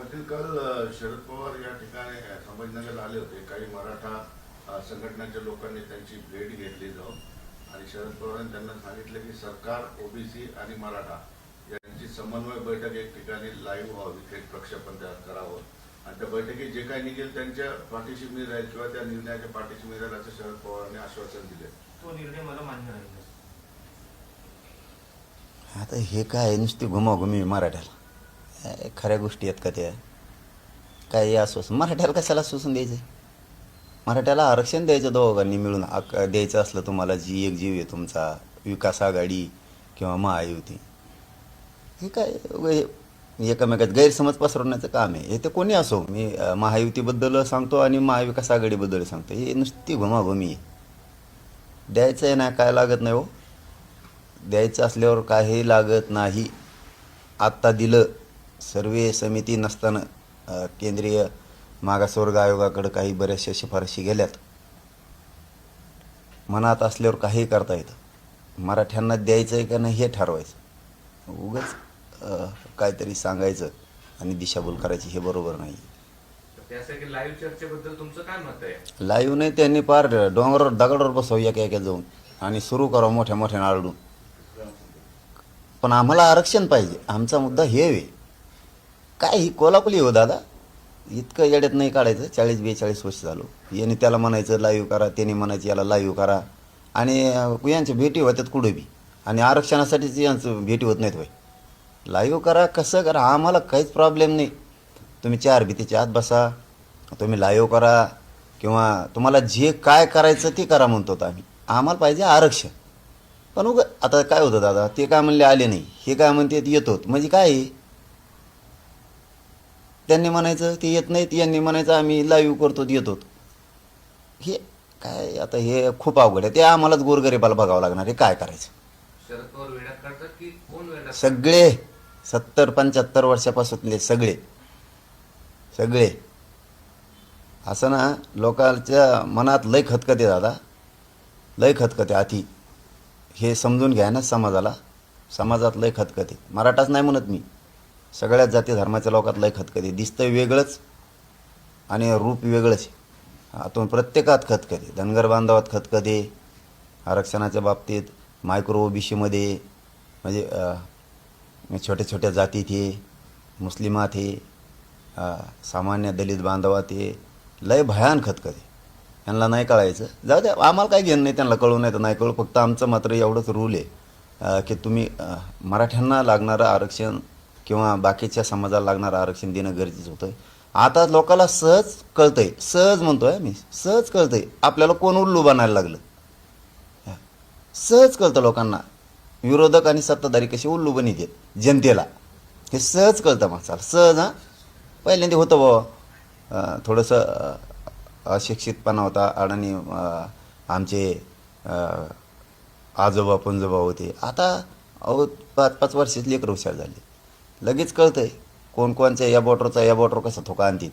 पाटील काल शरद पवार या ठिकाणी अ, संभाजीनगरला आले होते. काही मराठा संघटनेच्या लोकांनी त्यांची भेट घेतली जाऊन. आणि शरद पवारांनी त्यांना सांगितलं की सरकार ओबीसी आणि मराठा यांची समन्वय बैठक एक ठिकाणी लाईव्ह व्हावी थेट प्रक्षेपण त्या करावं. आणि त्या बैठकीत जे काही निघेल त्यांच्या पाठीशी मी राहील किंवा त्या निर्णयाच्या पाठीशी मी राहील असं शरद पवारांनी आश्वासन दिले. तो निर्णय मला मान्य नाही आता हे काय नुसती घुमाघुमी मराठ्याला. खऱ्या गोष्टी आहेत का त्या? काय आश्वासन मराठ्याला कशाला आश्वासन द्यायचं मराठ्याला आरक्षण द्यायचं दोघांनी मिळून. आक- द्यायचं असलं तुम्हाला जी एक जीव आहे तुमचा विकास आघाडी किंवा महायुती. हे काय हे एकमेकात गैरसमज पसरवण्याचं काम आहे. हे तर कोणी असो मी महायुतीबद्दल सांगतो आणि महाविकास आघाडीबद्दल सांगतो. हे नुसती घुमाघुमी आहे. द्यायचं आहे ना काय लागत नाही हो. द्यायचं असल्यावर काही लागत नाही. आत्ता दिलं सर्वे समिती नसताना केंद्रीय मागासवर्ग आयोगाकडे काही बऱ्याचशा शिफारशी गेल्यात. मनात असल्यावर काही करता येतं. मराठ्यांना द्यायचं आहे का नाही हे ठरवायचं. उगाच काहीतरी सांगायचं आणि दिशाभूल करायची हे बरोबर नाही. लाईव्ह चर्चेबद्दल तुमचं काय मत आहे? लाईव्ह नाही त्यांनी पार डोंगरावर दगडावर बसव एका एका जाऊन आणि सुरू करावं मोठ्या मोठ्या आरडून पण आम्हाला आरक्षण पाहिजे. आमचा मुद्दा हे आहे. काय ही कोल्हापुरी हो दादा? इतकं येड्यात नाही काढायचं. चाळीस बेचाळीस वर्ष झालो. याने त्याला म्हणायचं लाईव्ह करा. त्याने म्हणायचं याला लाईव्ह करा. आणि यांच्या भेटी होत्यात कुठे बी. आणि आरक्षणासाठीच यांचं भेटी होत नाहीत भाई लाईव्ह करा कसं करा? आम्हाला काहीच प्रॉब्लेम नाही. तुम्ही चार भीतीच्या आत बसा. तुम्ही लाईव्ह करा. किंवा तुम्हाला जे काय करायचं ते करा म्हणतो आम्ही. आम्हाला पाहिजे आरक्षण. पण उग आता काय होतं दादा? ते काय म्हणले आले नाही. हे काय म्हणते येतो म्हणजे काय? आहे? त्यांनी म्हणायचं ते येत नाहीत यांनी म्हणायचं आम्ही लाईव्ह करतो येतो हे काय आता हे खूप अवघड आहे. ते आम्हालाच गोरगरीबाला बघावं लागणार आहे काय करायचं? सगळे सत्तर पंच्याहत्तर वर्षापासूनले सगळे. सगळे. असं ना लोकांच्या मनात लय खतखते दादा. लय खतखते अति. हे समजून घ्या ना समाजाला. समाजात लय खतखते. मराठाच नाही म्हणत मी. सगळ्याच जाती धर्माच्या लोकात लय खतखते. दिसतं वेगळंच आणि रूप वेगळंच आतून प्रत्येकात खतखते. धनगर बांधवात खतखते. आरक्षणाच्या बाबतीत मायक्रो ओबीसीमध्ये म्हणजे छोट्या छोट्या जातीत हे मुस्लिमात हे सामान्य दलित बांधवात हे लय भयान खतखते. त्यांना नाही कळायचं. जाऊ द्या आम्हाला काय घेणं नाही त्यांना कळू नाही तर नाही कळू फक्त आमचं मात्र एवढंच रूल आहे की तुम्ही मराठ्यांना लागणारं आरक्षण किंवा बाकीच्या समाजाला लागणारं आरक्षण देणं गरजेचं होतं आता लोकांना सहज कळतंय सहज म्हणतोय मी सहज कळतंय. आपल्याला कोण उल्लू बनायला लागलं? सहज कळतं लोकांना. विरोधक आणि सत्ताधारी कसे उल्लू बनित जनतेला. हे सहज कळतं माणसाला सहज हां. पहिल्यांदा होतं बाबा थोडंसं अशिक्षितपणा होता. अडाणी आमचे आजोबा पंजोबा होते. आता अहो पाच पाच वर्षात लेकर हुशार झाले. लगेच कळतंय कोण कोणच्या या बॉटरचा या बॉटर कसा थोका आणतीत.